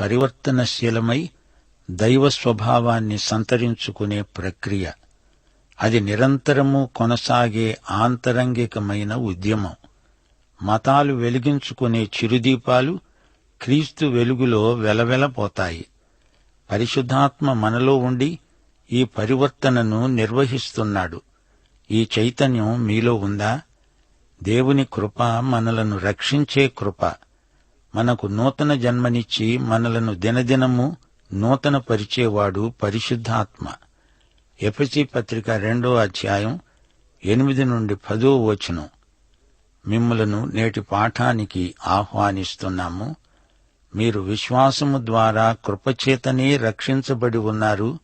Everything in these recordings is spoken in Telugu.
పరివర్తనశీలమై దైవ స్వభావాన్ని సంతరించుకునే ప్రక్రియ. అది నిరంతరము కొనసాగే ఆంతరంగికమైన ఉద్యమం. మతాలు వెలిగించుకునే చిరుదీపాలు క్రీస్తు వెలుగులో వెలవెలపోతాయి. పరిశుద్ధాత్మ మనలో ఉండి ఈ పరివర్తనను నిర్వహిస్తున్నాడు. ఈ చైతన్యం మీలో ఉందా? దేవుని కృప మనలను రక్షించే కృప. మనకు నూతన జన్మనిచ్చి మనలను దినదినము నూతన పరిచేవాడు పరిశుద్ధాత్మ. ఎఫసి పత్రిక రెండో అధ్యాయం ఎనిమిది నుండి పదో వచనం. మిమ్మలను నేటి పాఠానికి ఆహ్వానిస్తున్నాము. మీరు విశ్వాసము ద్వారా కృపచేతనే రక్షించబడి ఉన్నారు.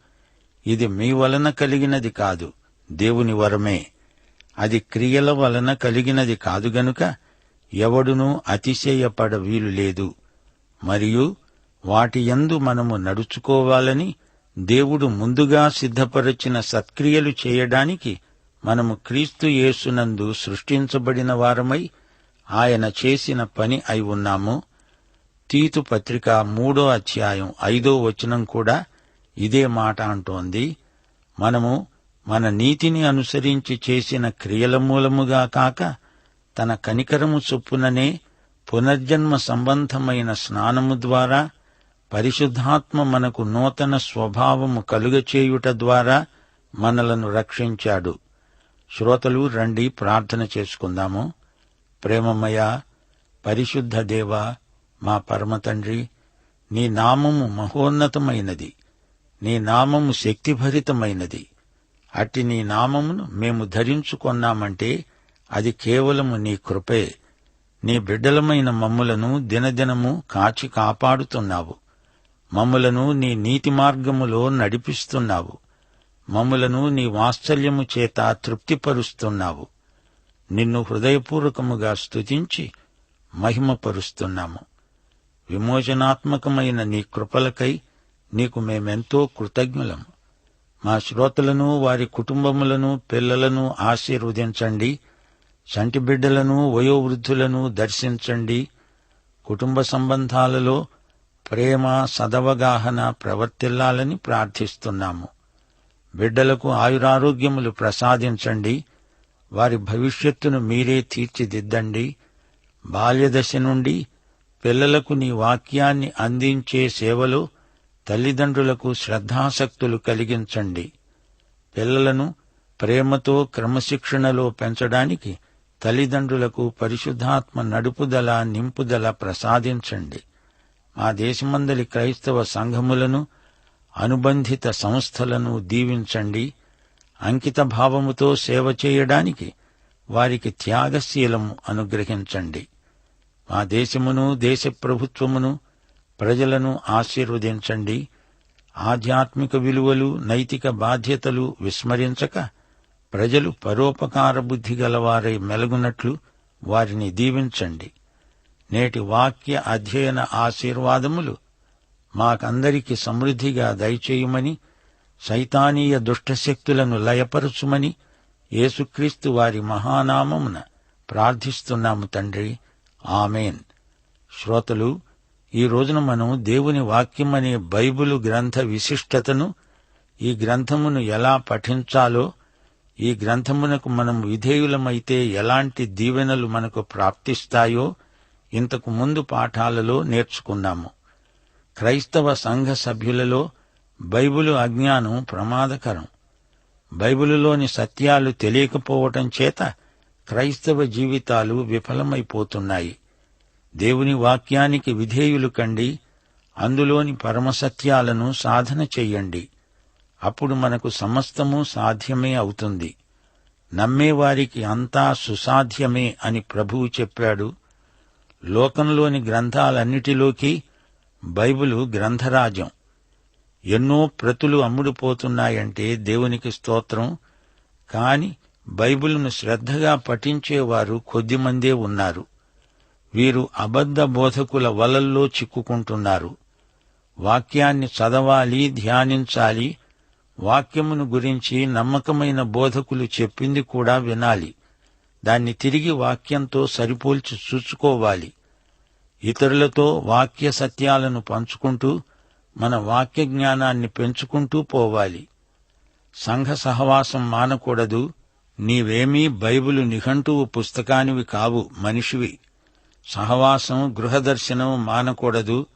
ఇది మీ వలన కలిగినది కాదు దేవుని వరమే. అది క్రియల వలన కలిగినది కాదు గనుక ఎవడునూ అతిశయపడ వీలు లేదు. మరియు వాటి యందు మనము నడుచుకోవాలని దేవుడు ముందుగా సిద్ధపరచిన సత్క్రియలు చేయడానికి మనము క్రీస్తు యేసునందు సృష్టించబడిన వారమై ఆయన చేసిన పని అయి ఉన్నాము. తీతు పత్రిక మూడో అధ్యాయం ఐదో వచనం కూడా ఇదే మాట అంటోంది. మనము మన నీతిని అనుసరించి చేసిన క్రియల మూలముగా కాక తన కనికరము చొప్పుననే పునర్జన్మ సంబంధమైన స్నానము ద్వారా పరిశుద్ధాత్మ మనకు నూతన స్వభావము కలుగచేయుట ద్వారా మనలను రక్షించాడు. శ్రోతలు రండి ప్రార్థన చేసుకుందాము. ప్రేమమయ పరిశుద్ధ దేవ మా పరమతండ్రి నీ నామము మహోన్నతమైనది. నీ నామము శక్తిభరితమైనది. అట్టి నీ నామమును మేము ధరించుకొన్నామంటే అది కేవలము నీ కృపే. నీ బిడ్డలమైన మమ్ములను దినదినము కాచి కాపాడుతున్నావు. మమ్ములను నీ నీతి మార్గములో నడిపిస్తున్నావు. మమ్ములను నీ వాత్సల్యము చేత తృప్తిపరుస్తున్నావు. నిన్ను హృదయపూర్వకముగా స్తుతించి మహిమపరుస్తున్నాము. విమోచనాత్మకమైన నీ కృపలకై నీకు మేమెంతో కృతజ్ఞులము. మా శ్రోతలను వారి కుటుంబములను పిల్లలను ఆశీర్వదించండి. చంటి బిడ్డలను వయోవృద్ధులను దర్శించండి. కుటుంబ సంబంధాలలో ప్రేమ సదవగాహన ప్రవర్తిల్లాలని ప్రార్థిస్తున్నాము. బిడ్డలకు ఆయురారోగ్యములు ప్రసాదించండి. వారి భవిష్యత్తును మీరే తీర్చిదిద్దండి. బాల్యదశ నుండి పిల్లలకు నీ వాక్యాన్ని అందించే సేవలో తల్లిదండ్రులకు శ్రద్ధాసక్తులు కలిగించండి. పిల్లలను ప్రేమతో క్రమశిక్షణలో పెంచడానికి తల్లిదండ్రులకు పరిశుద్ధాత్మ నడుపుదల నింపుదల ప్రసాదించండి. మా దేశమందలి క్రైస్తవ సంఘములను అనుబంధిత సంస్థలను దీవించండి. అంకిత భావముతో సేవ చేయడానికి వారికి త్యాగశీలము అనుగ్రహించండి. మా దేశమును దేశ ప్రభుత్వమును ప్రజలను ఆశీర్వదించండి. ఆధ్యాత్మిక విలువలు నైతిక బాధ్యతలు విస్మరించక ప్రజలు పరోపకార బుద్ధి గలవారై మెలుగునట్లు వారిని దీవించండి. నేటి వాక్య అధ్యయన ఆశీర్వాదములు మాకందరికీ సమృద్ధిగా దయచేయమని సైతానీయ దుష్టశక్తులను లయపరచుమని యేసుక్రీస్తు వారి మహానామమున ప్రార్థిస్తున్నాము తండ్రి. ఆమెన్. శ్రోతలు ఈ రోజున మనం దేవుని వాక్యమనే బైబిలు గ్రంథ విశిష్టతను ఈ గ్రంథమును ఎలా పఠించాలో ఈ గ్రంథమునకు మనం విధేయులమైతే ఎలాంటి దీవెనలు మనకు ప్రాప్తిస్తాయో ఇంతకు ముందు పాఠాలలో నేర్చుకున్నాము. క్రైస్తవ సంఘ సభ్యులలో బైబిలు అజ్ఞానం ప్రమాదకరం. బైబిలులోని సత్యాలు తెలియకపోవటం చేత క్రైస్తవ జీవితాలు విఫలమైపోతున్నాయి. దేవుని వాక్యానికి విధేయులు కండి అందులోని పరమసత్యాలను సాధన చెయ్యండి అప్పుడు మనకు సమస్తము సాధ్యమే అవుతుంది. నమ్మేవారికి అంతా సుసాధ్యమే అని ప్రభువు చెప్పాడు. లోకంలోని గ్రంథాలన్నిటిలోకి బైబిలు గ్రంథరాజ్యం. ఎన్నో ప్రతులు అమ్ముడుపోతున్నాయంటే దేవునికి స్తోత్రం. కాని బైబిల్ను శ్రద్ధగా పఠించేవారు కొద్దిమందే ఉన్నారు. వీరు అబద్ధ బోధకుల వలల్లో చిక్కుకుంటున్నారు. వాక్యాన్ని చదవాలి ధ్యానించాలి వాక్యమును గురించి నమ్మకమైన బోధకులు చెప్పింది కూడా వినాలి. దాన్ని తిరిగి వాక్యంతో సరిపోల్చి చూసుకోవాలి. ఇతరులతో వాక్య సత్యాలను పంచుకుంటూ మన వాక్య జ్ఞానాన్ని పెంచుకుంటూ పోవాలి. సంఘ సహవాసం మానకూడదు. నీవేమీ బైబిలు నిఘంటువు పుస్తకానివి కావు మనిషివి. సహవాసం గృహదర్శనం మానకూడదు.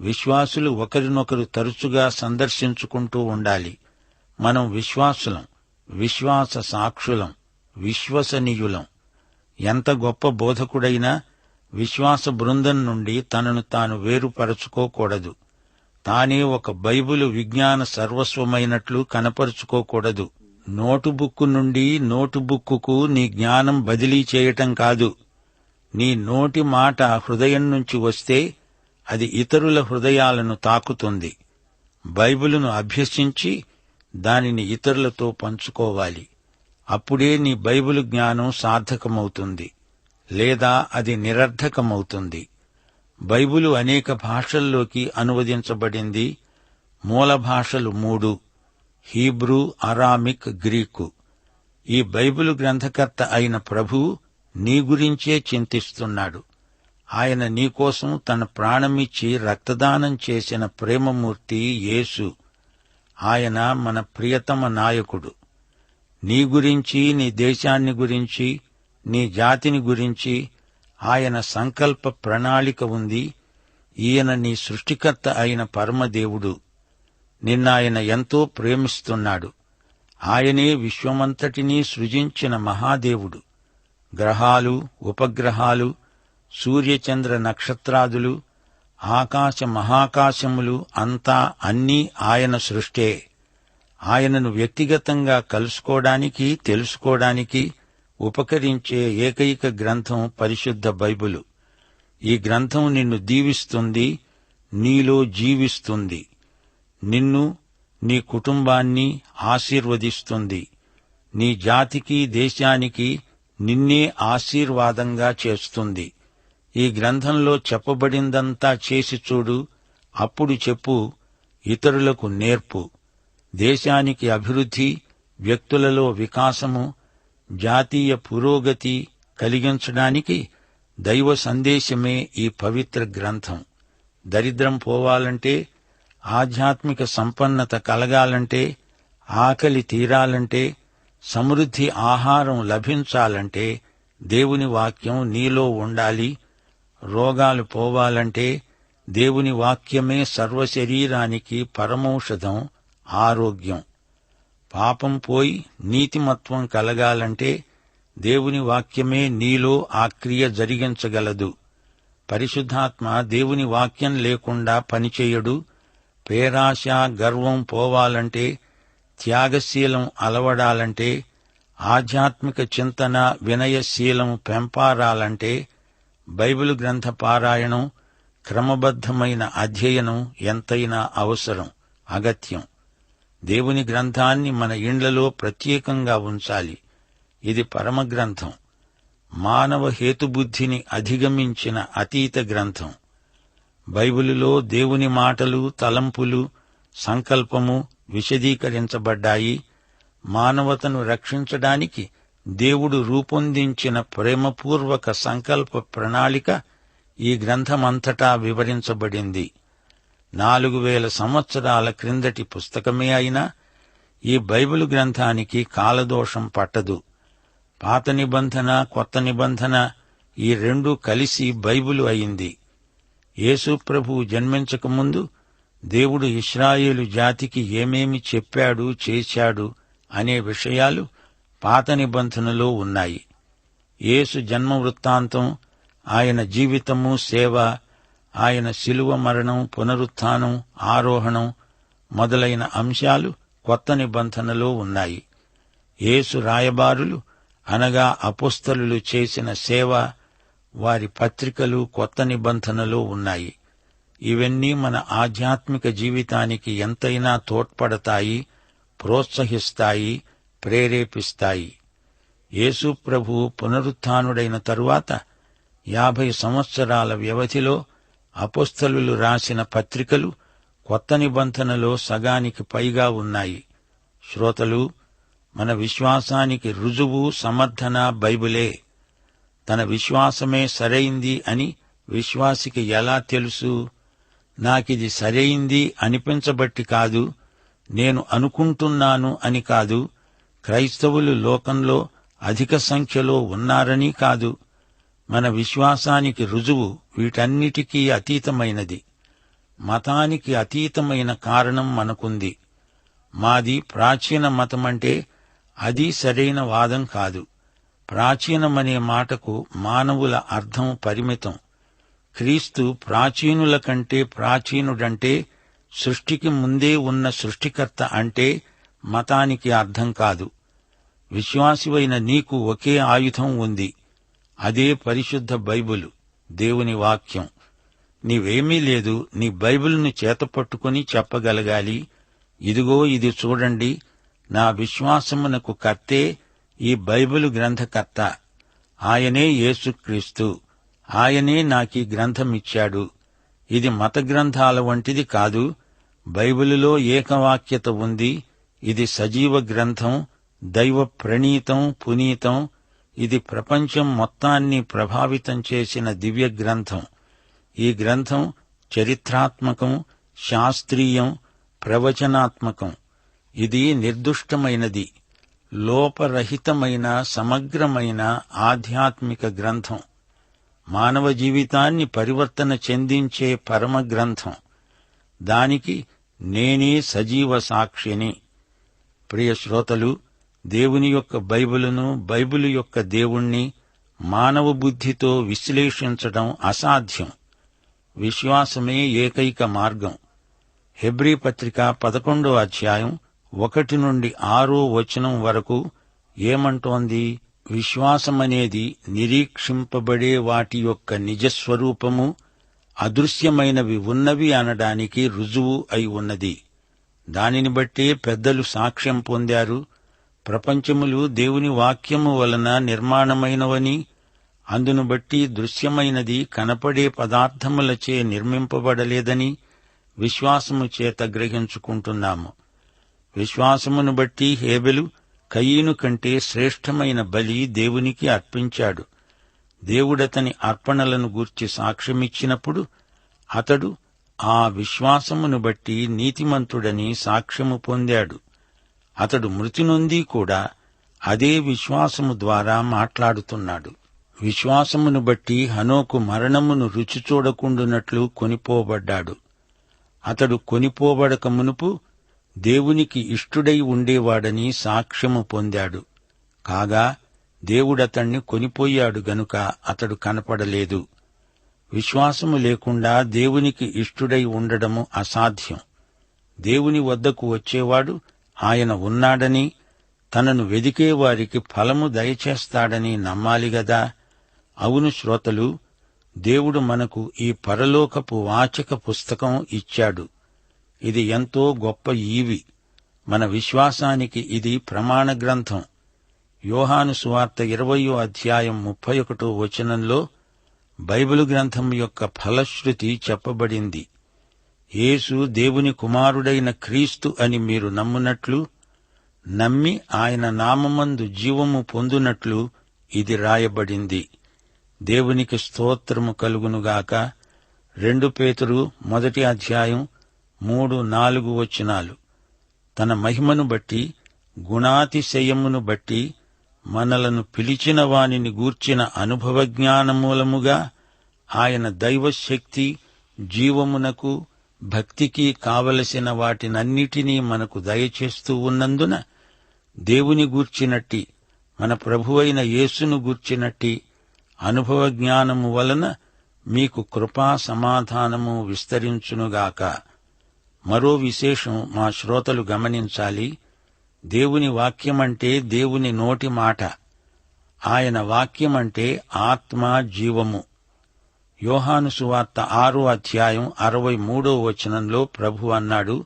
విశ్వాసులు ఒకరినొకరు తరచుగా సందర్శించుకుంటూ ఉండాలి. మనం విశ్వాసులం విశ్వాస సాక్షులం విశ్వసనీయులం. ఎంత గొప్ప బోధకుడైనా విశ్వాస బృందం నుండి తనను తాను వేరుపరచుకోకూడదు. తానే ఒక బైబిలు విజ్ఞాన సర్వస్వమైనట్లు కనపరుచుకోకూడదు. నోటుబుక్కు నుండి నోటుబుక్కుకు నీ జ్ఞానం బదిలీ చేయటం కాదు. నీ నోటి మాట హృదయం నుంచి వస్తే అది ఇతరుల హృదయాలను తాకుతుంది. బైబిలును అభ్యసించి దానిని ఇతరులతో పంచుకోవాలి. అప్పుడే నీ బైబిలు జ్ఞానం సార్థకమవుతుంది. లేదా అది నిరర్ధకమవుతుంది బైబిలు అనేక భాషల్లోకి అనువదించబడింది. మూల భాషలు మూడు. Hebrew Aramaic Greek. ఈ బైబిలు గ్రంథకర్త అయిన ప్రభు నీ గురించే చింతిస్తున్నాడు. ఆయన నీకోసం తన ప్రాణమిచ్చి రక్తదానం చేసిన ప్రేమమూర్తి యేసు. ఆయన మన ప్రియతమ నాయకుడు. నీ గురించి నీ దేశాన్ని గురించి నీ జాతిని గురించి ఆయన సంకల్ప ప్రణాళిక ఉంది. ఈయన నీ సృష్టికర్త అయిన పరమదేవుడు. నిన్నాయన ఎంతో ప్రేమిస్తున్నాడు. ఆయనే విశ్వమంతటినీ సృజించిన మహాదేవుడు. గ్రహాలు ఉపగ్రహాలు సూర్యచంద్ర నక్షత్రాదులు ఆకాశ మహాకాశములు అంతా అన్నీ ఆయన సృష్టే. ఆయనను వ్యక్తిగతంగా కలుసుకోవడానికి తెలుసుకోవడానికి ఉపకరించే ఏకైక గ్రంథం పరిశుద్ధ బైబిలు. ఈ గ్రంథం నిన్ను దీవిస్తుంది నీలో జీవిస్తుంది. నిన్ను నీ కుటుంబాన్ని ఆశీర్వదిస్తుంది. నీ జాతికి దేశానికి నిన్నే ఆశీర్వాదంగా చేస్తుంది. ఈ గ్రంథంలో చెప్పబడిందంతా చేసి చూడు అప్పుడు చెప్పు ఇతరులకు నేర్పు. దేశానికి అభివృద్ధి వ్యక్తులలో వికాసము జాతీయ పురోగతి కలిగించడానికి దైవ సందేశమే ఈ పవిత్ర గ్రంథం. దరిద్రం పోవాలంటే ఆధ్యాత్మిక సంపన్నత కలగాలంటే ఆకలి తీరాలంటే సమృద్ధి ఆహారం లభించాలంటే దేవుని వాక్యం నీలో ఉండాలి. రోగాలు పోవాలంటే దేవుని వాక్యమే సర్వశరీరానికి పరమౌషధం ఆరోగ్యం. పాపం పోయి నీతిమత్వం కలగాలంటే దేవుని వాక్యమే నీలో ఆ క్రియ జరిగించగలదు. పరిశుద్ధాత్మ దేవుని వాక్యం లేకుండా పనిచేయడు. పేరాశ గర్వం పోవాలంటే త్యాగశీలం అలవడాలంటే ఆధ్యాత్మిక చింతన వినయశీలం పెంపారాలంటే బైబిల్ గ్రంథ పారాయణం క్రమబద్ధమైన అధ్యయనం ఎంతైనా అవసరం అగత్యం. దేవుని గ్రంథాన్ని మన ఇండ్లలో ప్రత్యేకంగా ఉంచాలి. ఇది పరమ గ్రంథం మానవ హేతుబుద్ధిని అధిగమించిన అతీత గ్రంథం. బైబిలులో దేవుని మాటలు తలంపులు సంకల్పము విశదీకరించబడ్డాయి. మానవతను రక్షించడానికి దేవుడు రూపొందించిన ప్రేమపూర్వక సంకల్ప ప్రణాళిక ఈ గ్రంథమంతటా వివరించబడింది. నాలుగు వేల సంవత్సరాల క్రిందటి పుస్తకమే అయినా ఈ బైబిల్ గ్రంథానికి కాలదోషం పట్టదు. పాత నిబంధన కొత్త నిబంధన ఈ రెండు కలిసి బైబిలు అయింది. యేసుప్రభు జన్మించకముందు దేవుడు ఇస్రాయేలు జాతికి ఏమేమి చెప్పాడు చేశాడు అనే విషయాలు పాత నిబంధనలో ఉన్నాయి. యేసు జన్మ వృత్తాంతం ఆయన జీవితము సేవ ఆయన శిలువ మరణం పునరుత్థానం ఆరోహణం మొదలైన అంశాలు కొత్త నిబంధనలో ఉన్నాయి. యేసు రాయబారులు అనగా అపుస్తలులు చేసిన సేవ వారి పత్రికలు కొత్త నిబంధనలో ఉన్నాయి. ఇవన్నీ మన ఆధ్యాత్మిక జీవితానికి ఎంతైనా తోడ్పడతాయి ప్రోత్సహిస్తాయి ప్రేరేపిస్తాయి. యేసుప్రభు పునరుత్డైన తరువాత యాభై సంవత్సరాల వ్యవధిలో అపుస్తలులు రాసిన పత్రికలు కొత్త నిబంధనలో సగానికి పైగా ఉన్నాయి. శ్రోతలు మన విశ్వాసానికి రుజువు సమర్థన బైబిలే. తన విశ్వాసమే సరైంది అని విశ్వాసికి ఎలా తెలుసు? నాకిది సరైంది అనిపించబట్టి కాదు నేను అనుకుంటున్నాను అని కాదు క్రైస్తవులు లోకంలో అధిక సంఖ్యలో ఉన్నారని కాదు మన విశ్వాసానికి రుజువు వీటన్నిటికీ అతీతమైనది. మతానికి అతీతమైన కారణం మనకుంది. మాది ప్రాచీన మతమంటే అది సరైన వాదం కాదు. ప్రాచీనమనే మాటకు మానవుల అర్థం పరిమితం. క్రీస్తు ప్రాచీనుల కంటే ప్రాచీనుడంటే సృష్టికి ముందే ఉన్న సృష్టికర్త అంటే మతానికి అర్థం కాదు. విశ్వాసివైన నీకు ఒకే ఆయుధం ఉంది. అదే పరిశుద్ధ బైబిలు దేవుని వాక్యం. నీవేమీ లేదు నీ బైబిల్ను చేతపట్టుకుని చెప్పగలగాలి. ఇదిగో ఇది చూడండి నా విశ్వాసమునకు కర్తే ఈ బైబిలు గ్రంథకర్త. ఆయనే యేసుక్రీస్తు. ఆయనే నాకీ గ్రంథమిచ్చాడు. ఇది మత గ్రంథాల వంటిది కాదు బైబిలులో ఏకవాక్యత ఉంది ఇది సజీవ గ్రంథం దైవ ప్రణీతం పునీతం. ఇది ప్రపంచం మొత్తాన్ని ప్రభావితం చేసిన దివ్య గ్రంథం. ఈ గ్రంథం చరిత్రాత్మకం శాస్త్రీయం ప్రవచనాత్మకం. ఇది నిర్దుష్టమైనది లోపరహితమైన సమగ్రమైన ఆధ్యాత్మిక గ్రంథం. మానవ జీవితాన్ని పరివర్తన చెందించే పరమ గ్రంథం. దానికి నేనే సజీవ సాక్షిని. ప్రియ శ్రోతలు దేవుని యొక్క బైబిలును బైబిలు యొక్క దేవుణ్ణి మానవ బుద్ధితో విశ్లేషించడం అసాధ్యం. విశ్వాసమే ఏకైక మార్గం. హెబ్రీ పత్రిక పదకొండో అధ్యాయం ఒకటి నుండి ఆరో వచనం వరకు ఏమంటోంది? విశ్వాసమనేది నిరీక్షింపబడే వాటి యొక్క నిజస్వరూపము అదృశ్యమైనవి ఉన్నవి అనడానికి రుజువు అయి ఉన్నది. దానిని బట్టి పెద్దలు సాక్ష్యం పొందారు. ప్రపంచములు దేవుని వాక్యము వలన నిర్మాణమైనవని అందును బట్టి దృశ్యమైనది కనపడే పదార్థములచే నిర్మింపబడలేదని విశ్వాసము చేత గ్రహించుకుంటున్నాము. విశ్వాసమును బట్టి హేబెలు కయీను కంటే శ్రేష్టమైన బలి దేవునికి అర్పించాడు. దేవుడతని అర్పణలను గూర్చి సాక్ష్యమిచ్చినప్పుడు అతడు ఆ విశ్వాసమును బట్టి నీతిమంతుడని సాక్ష్యము పొందాడు. అతడు మృతి నొంది కూడా అదే విశ్వాసము ద్వారా మాట్లాడుతున్నాడు. విశ్వాసమును బట్టి హనోకు మరణమును రుచి చూడకుండునట్లు కొనిపోబడ్డాడు. అతడు కొనిపోబడక మునుపు దేవునికి ఇష్టుడై ఉండేవాడని సాక్ష్యము పొందాడు. కాగా దేవుడతణ్ణి కొనిపోయాడు గనుక అతడు కనపడలేదు. విశ్వాసము లేకుండా దేవునికి ఇష్టుడై ఉండడము అసాధ్యం. దేవుని వద్దకు వచ్చేవాడు ఆయన ఉన్నాడని తనను వెదికే వారికి ఫలము దయచేస్తాడని నమ్మాలి గదా? అవును శ్రోతలు దేవుడు మనకు ఈ పరలోకపు వాచక పుస్తకం ఇచ్చాడు. ఇది ఎంతో గొప్ప ఈవి. మన విశ్వాసానికి ఇది ప్రమాణ గ్రంథం. యోహాను సువార్త ఇరవయో అధ్యాయం ముప్పై ఒకటో వచనంలో బైబిల్ గ్రంథం యొక్క ఫలశ్రుతి చెప్పబడింది. యేసు దేవుని కుమారుడైన క్రీస్తు అని మీరు నమ్మునట్లు నమ్మి ఆయన నామమందు జీవము పొందునట్లు ఇది రాయబడింది. దేవునికి స్తోత్రము కలుగునుగాక. రెండు పేతురు మొదటి అధ్యాయం మూడు నాలుగు వచనాలు. తన మహిమను బట్టి గుణాతిశయమును బట్టి మనలను పిలిచిన వానిని గూర్చిన అనుభవ జ్ఞానమూలముగా ఆయన దైవశక్తి జీవమునకు భక్తికి కావలసిన వాటినన్నిటినీ మనకు దయచేస్తూ ఉన్నందున దేవుని గూర్చినట్టి మన ప్రభువైన యేసును గూర్చినట్టి అనుభవ జ్ఞానము వలన మీకు కృపా సమాధానము విస్తరించునుగాక. మరో విశేషం మా శ్రోతలు గమనించాలి. దేవుని వాక్యమంటే దేవుని నోటి మాట. ఆయన వాక్యమంటే ఆత్మ జీవము. యోహాను సువార్త ఆరో అధ్యాయం అరవై మూడో వచనంలో ప్రభు అన్నాడు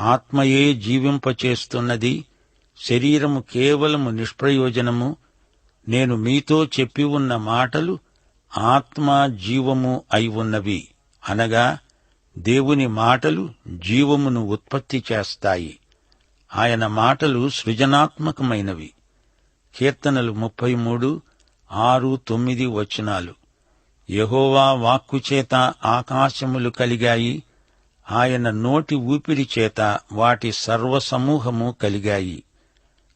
ఆత్మయే జీవింపచేస్తున్నది శరీరము కేవలము నిష్ప్రయోజనము నేను మీతో చెప్పి ఉన్న మాటలు ఆత్మ జీవము అయి ఉన్నవి. అనగా దేవుని మాటలు జీవమును ఉత్పత్తి చేస్తాయి. ఆయన మాటలు సృజనాత్మకమైనవి. కీర్తనలు ముప్పై మూడు ఆరు తొమ్మిది వచనాలు. యహోవా వాక్కుచేత ఆకాశములు కలిగాయి ఆయన నోటి ఊపిరి చేత వాటి సర్వసమూహము కలిగాయి.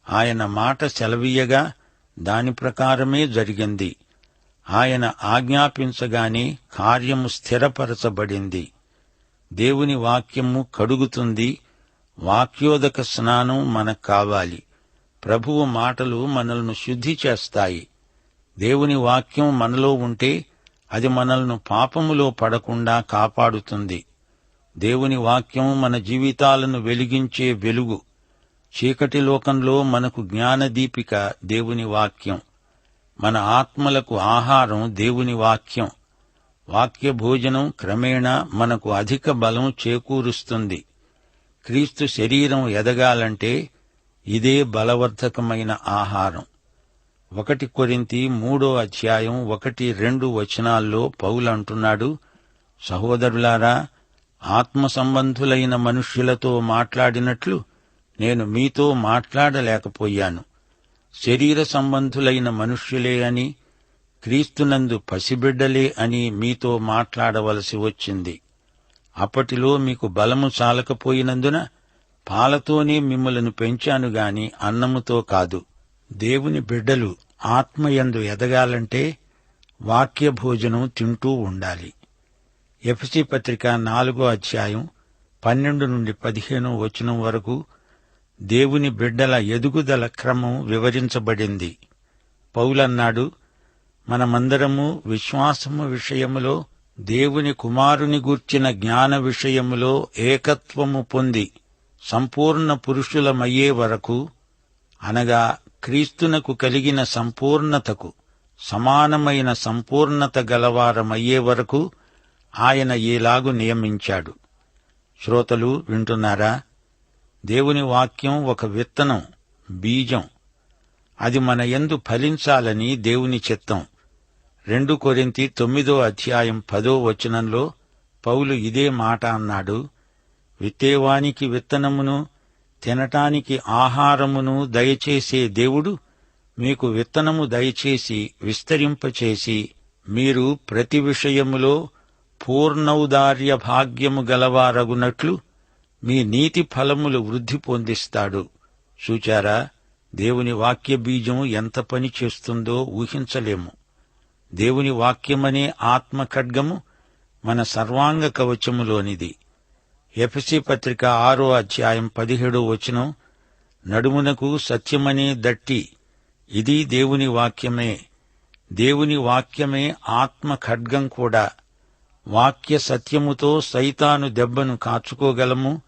ఆయన మాట సెలవీయగా దాని ప్రకారమే జరిగింది. ఆయన ఆజ్ఞాపించగానే కార్యము స్థిరపరచబడింది. దేవుని వాక్యము కడుగుతుంది వాక్యోదక స్నానం మనకు కావాలి. ప్రభువు మాటలు మనల్ని శుద్ధి చేస్తాయి. దేవుని వాక్యం మనలో ఉంటే అది మనల్ని పాపములో పడకుండా కాపాడుతుంది. దేవుని వాక్యం మన జీవితాలను వెలిగించే వెలుగు. చీకటి లోకంలో మనకు జ్ఞానదీపిక దేవుని వాక్యం. మన ఆత్మలకు ఆహారం దేవుని వాక్యం. వాక్య భోజనం క్రమేణా మనకు అధిక బలం చేకూరుస్తుంది. క్రీస్తు శరీరం ఎదగాలంటే ఇదే బలవర్ధకమైన ఆహారం. ఒకటి కొరింతి మూడో అధ్యాయం ఒకటి రెండు వచనాల్లో పౌలంటున్నాడు సహోదరులారా ఆత్మ సంబంధులైన మనుష్యులతో మాట్లాడినట్లు నేను మీతో మాట్లాడలేకపోయాను. శరీర సంబంధులైన మనుష్యులే అని క్రీస్తునందు పసిబిడ్డలే అని మీతో మాట్లాడవలసి వచ్చింది. అప్పటిలో మీకు బలము చాలకపోయినందున పాలతోనే మిమ్మలను పెంచాను గాని అన్నముతో కాదు. దేవుని బిడ్డలు ఆత్మయందు ఎదగాలంటే వాక్య భోజనం తింటూ ఉండాలి. ఎఫ్సి పత్రిక నాలుగో అధ్యాయం పన్నెండు నుండి పదిహేను వచనం వరకు దేవుని బిడ్డల ఎదుగుదల క్రమం వివరించబడింది. పౌలన్నాడు మనమందరము విశ్వాసము విషయములో దేవుని కుమారుని గూర్చిన జ్ఞాన విషయములో ఏకత్వము పొంది సంపూర్ణ పురుషులమయ్యే వరకు అనగా క్రీస్తునకు కలిగిన సంపూర్ణతకు సమానమైన సంపూర్ణత గలవారమయ్యే వరకు ఆయన ఈలాగు నియమించాడు. శ్రోతలు వింటున్నారా? దేవుని వాక్యం ఒక విత్తనం బీజం. అది మన యందు ఫలించాలని దేవుని చిత్తం. రెండు కొరింతి తొమ్మిదో అధ్యాయం పదో వచనంలో పౌలు ఇదే మాట అన్నాడు. విత్తేవానికి విత్తనమును తినటానికి ఆహారమును దయచేసే దేవుడు మీకు విత్తనము దయచేసి విస్తరింపచేసి మీరు ప్రతి విషయములో పూర్ణౌదార్య భాగ్యము గలవారగునట్లు మీ నీతి ఫలములు వృద్ధి పొందిస్తాడు. చూచారా? దేవుని వాక్య బీజం ఎంత పని చేస్తుందో ఊహించలేము. దేవుని వాక్యమనే ఆత్మ ఖడ్గము మన సర్వాంగ కవచములోనిది. ఎఫ్సి పత్రిక ఆరో అధ్యాయం పదిహేడో వచనం నడుమునకు సత్యమనే దట్టి ఇది దేవుని వాక్యమే. దేవుని వాక్యమే ఆత్మ ఖడ్గం కూడా. వాక్య సత్యముతో సైతాను దెబ్బను కాచుకోగలము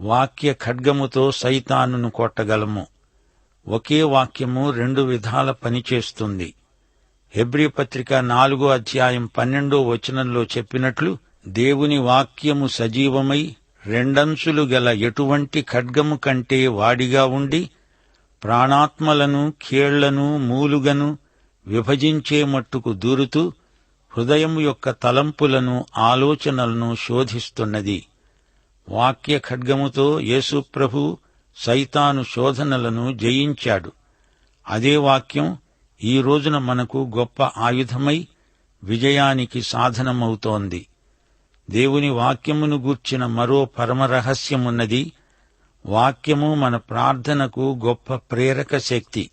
వాక్య ఖడ్గముతో సైతానును కొట్టగలము. ఒకే వాక్యము రెండు విధాల పనిచేస్తుంది. హెబ్రి పత్రిక నాలుగో అధ్యాయం పన్నెండో వచనంలో చెప్పినట్లు దేవుని వాక్యము సజీవమై రెండంచులు గల ఎటువంటి ఖడ్గము కంటే వాడిగా ఉండి ప్రాణాత్మలను కీళ్ళను మూలుగను విభజించే మట్టుకు దూరుతూ హృదయం యొక్క తలంపులను ఆలోచనలను శోధిస్తున్నది. వాక్య ఖడ్గముతో యేసుప్రభు సైతాను శోధనలను జయించాడు. అదే వాక్యం ఈ రోజున మనకు గొప్ప ఆయుధమై విజయానికి సాధనమవుతోంది. దేవుని వాక్యమును గూర్చిన మరో పరమరహస్యమున్నది వాక్యము మన ప్రార్థనకు గొప్ప ప్రేరక శక్తి.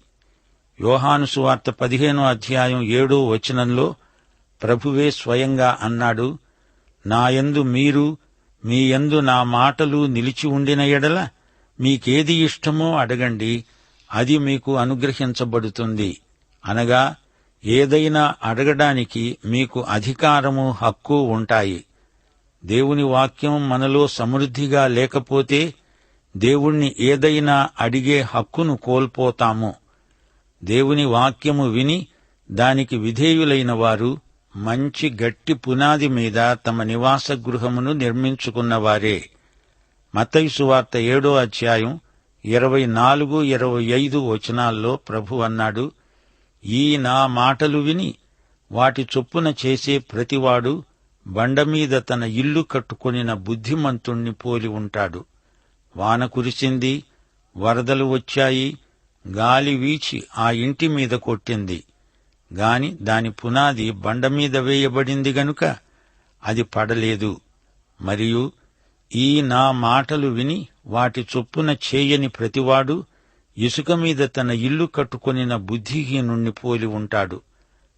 యోహాను సువార్త పదిహేనో అధ్యాయం ఏడో వచనంలో ప్రభువే స్వయంగా అన్నాడు నాయందు మీరు మీ యందు నా మాటలు నిలిచి ఉండిన ఎడల మీకేది ఇష్టమో అడగండి అది మీకు అనుగ్రహించబడుతుంది. అనగా ఏదైనా అడగడానికి మీకు అధికారము హక్కు ఉంటాయి. దేవుని వాక్యం మనలో సమృద్ధిగా లేకపోతే దేవుణ్ణి ఏదైనా అడిగే హక్కును కోల్పోతాము. దేవుని వాక్యము విని దానికి విధేయులైన వారు మంచి గట్టి పునాది మీద తమ నివాస గృహమును నిర్మించుకున్నవారే. మతయుసు వార్త ఏడో అధ్యాయం ఇరవై నాలుగు ఇరవై ఐదు వచనాల్లో ప్రభు అన్నాడు ఈ నా మాటలు విని వాటి చొప్పున చేసే ప్రతివాడు బండమీద తన ఇల్లు కట్టుకొనిన బుద్ధిమంతుణ్ణి పోలి ఉంటాడు. వాన కురిసింది వరదలు వచ్చాయి గాలి వీచి ఆ ఇంటి మీద కొట్టింది. గాని దాని పునాది బండ మీద వేయబడింది గనుక అది పడలేదు. మరియు ఈ నా మాటలు విని వాటి చొప్పున చేయని ప్రతివాడు ఇసుక మీద తన ఇల్లు కట్టుకొనిన బుద్ధిహీనుణ్ణి పోలి ఉంటాడు.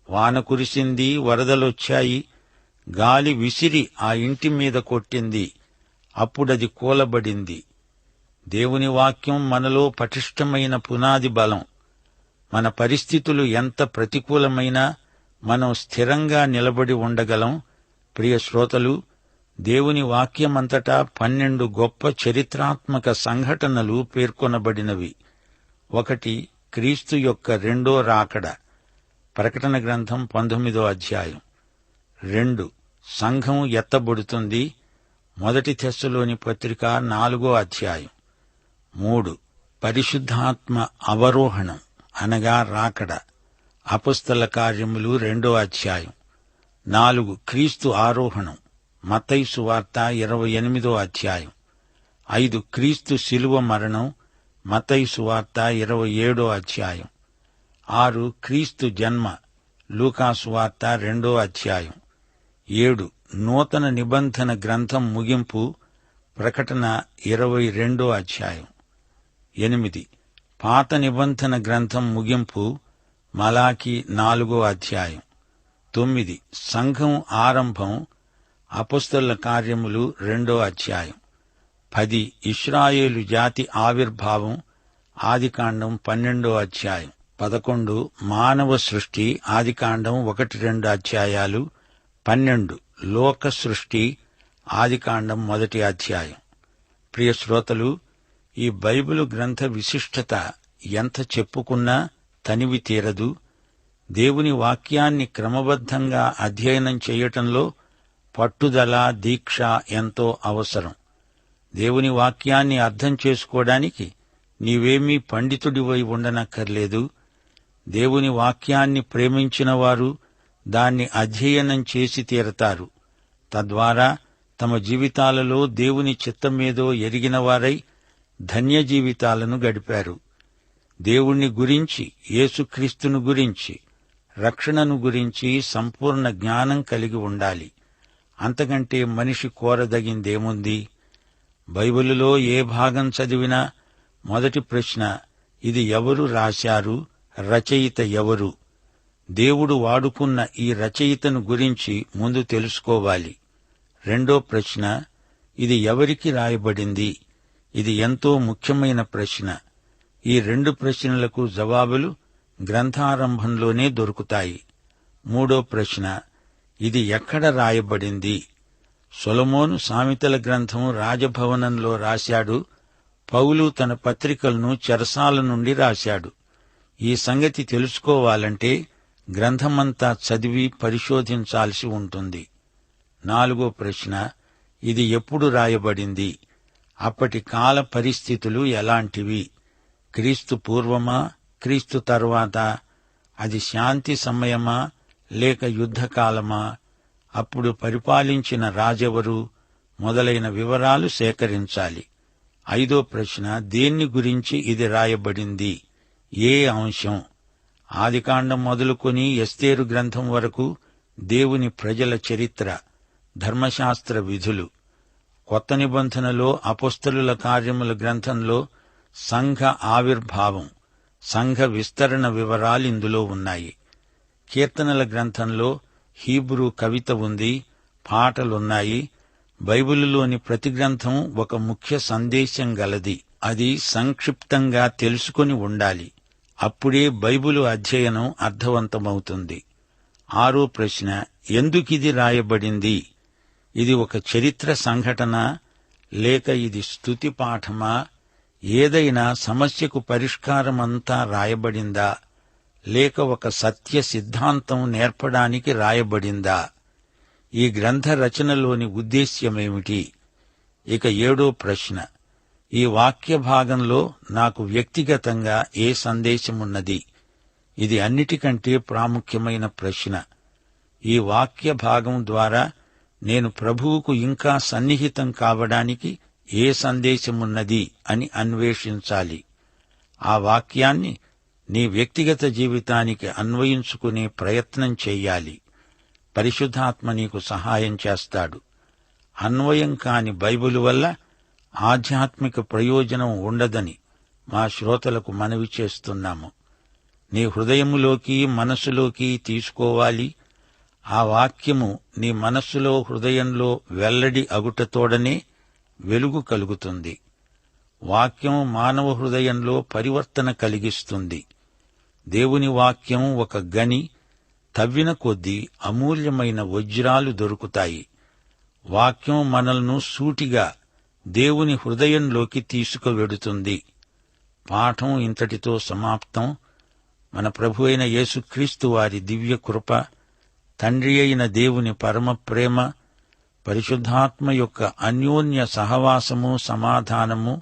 వాన కురిసింది వరదలొచ్చాయి గాలి విసిరి ఆ ఇంటి మీద కొట్టింది. అప్పుడది కూలబడింది. దేవుని వాక్యం మనలో పటిష్టమైన పునాది బలం. మన పరిస్థితులు ఎంత ప్రతికూలమైనా మనం స్థిరంగా నిలబడి ఉండగలం. ప్రియ శ్రోతలు దేవుని వాక్యమంతటా పన్నెండు గొప్ప చరిత్రాత్మక సంఘటనలు పేర్కొనబడినవి. ఒకటి క్రీస్తు యొక్క రెండో రాకడ. ప్రకటన గ్రంథం పంతొమ్మిదో అధ్యాయం. రెండు సంఘం ఎత్తబడుతుంది. మొదటి తెస్సులోని పత్రిక నాలుగో అధ్యాయం. మూడు పరిశుద్ధాత్మ అవరోహణం అనగా రాకడ. అపుస్తల కార్యములు రెండో అధ్యాయం. నాలుగు క్రీస్తు ఆరోహణం. మతైసు వార్త ఇరవై ఎనిమిదో అధ్యాయం. ఐదు క్రీస్తు శిలువ మరణం. మతైసు వార్త ఇరవై ఏడో అధ్యాయం. ఆరు క్రీస్తు జన్మ లూకాసు వార్త రెండో అధ్యాయం. ఏడు నూతన నిబంధన గ్రంథం ముగింపు ప్రకటన ఇరవై రెండో అధ్యాయం. ఎనిమిది పాత నిబంధన గ్రంథం ముగింపు మలాకి నాలుగో అధ్యాయం. తొమ్మిది సంఘం ఆరంభం అపుస్తల కార్యములు రెండో అధ్యాయం. పది ఇస్రాయేలు జాతి ఆవిర్భావం ఆదికాండం పన్నెండో అధ్యాయం. పదకొండు మానవ సృష్టి ఆదికాండం ఒకటి రెండు అధ్యాయాలు పన్నెండు లోక సృష్టి ఆదికాండం మొదటి అధ్యాయం. ప్రియ శ్రోతలు ఈ బైబిలు గ్రంథ విశిష్టత ఎంత చెప్పుకున్నా తనివి తీరదు. దేవుని వాక్యాన్ని క్రమబద్ధంగా అధ్యయనం చేయటంలో పట్టుదల దీక్ష ఎంతో అవసరం. దేవుని వాక్యాన్ని అర్థం చేసుకోవడానికి నీవేమీ పండితుడివై ఉండనక్కర్లేదు. దేవుని వాక్యాన్ని ప్రేమించినవారు దాన్ని అధ్యయనం చేసి తీరతారు. తద్వారా తమ జీవితాలలో దేవుని చిత్తమేదో ఎరిగినవారై ధన్య జీవితాలను గడిపారు. దేవుణ్ణి గురించి యేసుక్రీస్తును గురించి రక్షణను గురించి సంపూర్ణ జ్ఞానం కలిగి ఉండాలి. అంతకంటే మనిషి కోరదగిందేముంది? బైబిలులో ఏ భాగం చదివినా మొదటి ప్రశ్న ఇది ఎవరు రాశారు? రచయిత ఎవరు? దేవుడు వాడుకున్న ఈ రచయితను గురించి ముందు తెలుసుకోవాలి. రెండో ప్రశ్న ఇది ఎవరికి రాయబడింది? ఇది ఎంతో ముఖ్యమైన ప్రశ్న. ఈ రెండు ప్రశ్నలకు జవాబులు గ్రంథారంభంలోనే దొరుకుతాయి. మూడో ప్రశ్న ఇది ఎక్కడ రాయబడింది? సొలమోను సామెతల గ్రంథము రాజభవనంలో రాశాడు. పౌలు తన పత్రికలను చెరసాల నుండి రాశాడు. ఈ సంగతి తెలుసుకోవాలంటే గ్రంథమంతా చదివి పరిశోధించాల్సి ఉంటుంది. నాలుగో ప్రశ్న ఇది ఎప్పుడు రాయబడింది? అప్పటి కాల పరిస్థితులు ఎలాంటివి? క్రీస్తు పూర్వమా? క్రీస్తు తరువాత? అది శాంతి సమయమా? లేక యుద్ధకాలమా? అప్పుడు పరిపాలించిన రాజెవరు? మొదలైన వివరాలు సేకరించాలి. ఐదో ప్రశ్న దేన్ని గురించి ఇది రాయబడింది? ఏ అంశం? ఆదికాండం మొదలుకొని ఎస్తేరు గ్రంథం వరకు దేవుని ప్రజల చరిత్ర ధర్మశాస్త్ర విధులు. కొత్త నిబంధనలో అపుస్తలుల కార్యముల గ్రంథంలో సంఘ ఆవిర్భావం సంఘ విస్తరణ వివరాలు ఇందులో ఉన్నాయి. కీర్తనల గ్రంథంలో హీబ్రూ కవిత ఉంది పాటలున్నాయి. బైబిలులోని ప్రతి గ్రంథం ఒక ముఖ్య సందేశం గలది. అది సంక్షిప్తంగా తెలుసుకొని ఉండాలి. అప్పుడే బైబిలు అధ్యయనం అర్థవంతమవుతుంది. ఆరో ప్రశ్న ఎందుకిది రాయబడింది? ఇది ఒక చరిత్ర సంఘటన లేక ఇది స్తుతి పాఠమా? ఏదైనా సమస్యకు పరిష్కారమంతా రాయబడిందా? లేక ఒక సత్య సిద్ధాంతం నేర్పడానికి రాయబడిందా? ఈ గ్రంథ రచనలోని ఉద్దేశ్యమేమిటి? ఇక ఏడో ప్రశ్న. ఈ వాక్య భాగంలో నాకు వ్యక్తిగతంగా ఏ సందేశమున్నది? ఇది అన్నిటికంటే ప్రాముఖ్యమైన ప్రశ్న. ఈ వాక్య భాగం ద్వారా నేను ప్రభువుకు ఇంకా సన్నిహితం కావడానికి ఏ సందేశమున్నది అని అన్వేషించాలి. ఆ వాక్యాన్ని నీ వ్యక్తిగత జీవితానికి అన్వయించుకునే ప్రయత్నం చెయ్యాలి. పరిశుద్ధాత్మ నీకు సహాయం చేస్తాడు. అన్వయం కాని బైబిలు వల్ల ఆధ్యాత్మిక ప్రయోజనం ఉండదని మా శ్రోతలకు మనవి చేస్తున్నాము. నీ హృదయములోకి మనస్సులోకి తీసుకోవాలి. ఆ వాక్యము నీ మనస్సులో హృదయంలో వెల్లడి అగుటతోడనే వెలుగు కలుగుతుంది. వాక్యం మానవ హృదయంలో పరివర్తన కలిగిస్తుంది. దేవుని వాక్యం ఒక గని తవ్విన కొద్దీ అమూల్యమైన వజ్రాలు దొరుకుతాయి. వాక్యం మనల్ను సూటిగా దేవుని హృదయంలోకి తీసుకువెడుతుంది. పాఠం ఇంతటితో సమాప్తం. మన ప్రభు అయిన యేసుక్రీస్తు వారి దివ్య కృప తండ్రి అయిన దేవుని పరమ ప్రేమ పరిశుద్ధాత్మ యొక్క అన్యోన్య సహవాసము సమాధానము